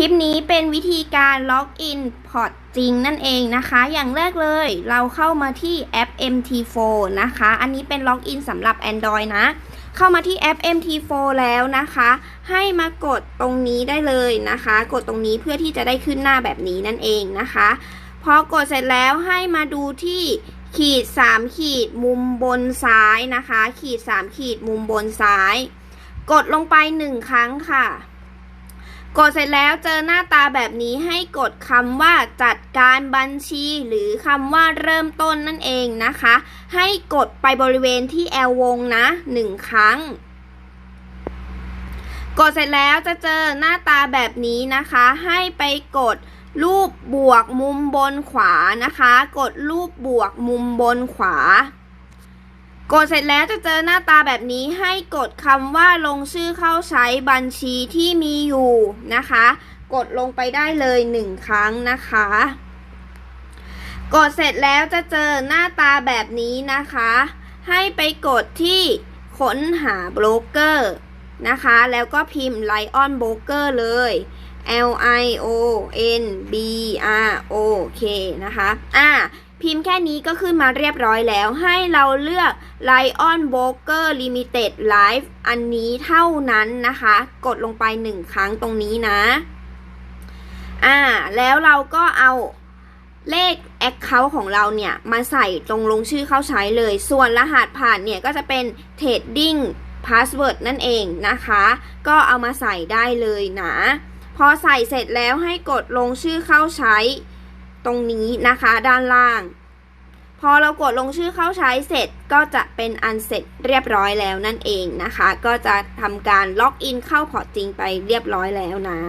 คลิปนี้เป็นวิธีการล็อกอินพอร์ตจริงนั่นเองนะคะ อย่างแรกเลยเราเข้ามาที่แอป MT4 นะคะ อันนี้เป็นล็อกอินสำหรับ Android นะ เข้ามาที่แอป MT4 แล้วนะคะ ให้มากดตรงนี้ได้เลยนะคะ กดตรงนี้เพื่อที่จะได้ขึ้นหน้าแบบนี้นั่นเองนะคะ พอกดเสร็จแล้วให้มาดูที่ขีด 3 ขีดมุมบนซ้ายนะคะ ขีด 3 ขีดมุมบนซ้าย กดลงไป 1 ครั้งค่ะ กดเสร็จแล้วเจอหน้าตาแบบนี้ให้กดคำว่าจัดการบัญชี หรือคำว่าเริ่มต้นนั่นเองนะคะ ให้กดไปบริเวณที่แอลวงนะ 1 ครั้ง กดเสร็จแล้วจะเจอหน้าตาแบบนี้นะคะ ให้ไปกดรูปบวกมุมบนขวานะคะ กดรูปบวกมุมบนขวา กดเสร็จแล้วจะเจอหน้าตาแบบนี้ให้กดคำว่าลงชื่อเข้าใช้บัญชีที่มีอยู่นะคะ กดลงไปได้เลยหนึ่งครั้งนะคะ กดเสร็จแล้วจะเจอหน้าตาแบบนี้นะคะ ให้ไปกดที่ค้นหาโบรกเกอร์นะคะ แล้วก็พิมพ์ Lion Broker เลย L I O N B R O K นะคะ อ่า พิมพ์แค่นี้ก็ขึ้นมาเรียบร้อยแล้ว ให้เราเลือก Lion Broker Limited Life อันนี้เท่านั้นนะคะ กดลงไปหนึ่งครั้งตรงนี้นะ อ่า แล้วเราก็เอาเลข Account ของเราเนี่ย มาใส่ตรงลงชื่อเข้าใช้เลย ส่วนรหัสผ่านเนี่ย ก็จะเป็น Trading Password นั่นเองนะคะ ก็เอามาใส่ได้เลยนะ พอใส่เสร็จแล้วให้กดลงชื่อเข้าใช้ ตรงนี้นะคะด้านล่าง พอเรากดลงชื่อเข้าใช้เสร็จก็จะเป็นอันเสร็จเรียบร้อยแล้วนั่นเองนะคะ ก็จะทำการล็อกอินเข้าพอร์ตจริงไปเรียบร้อยแล้วนะ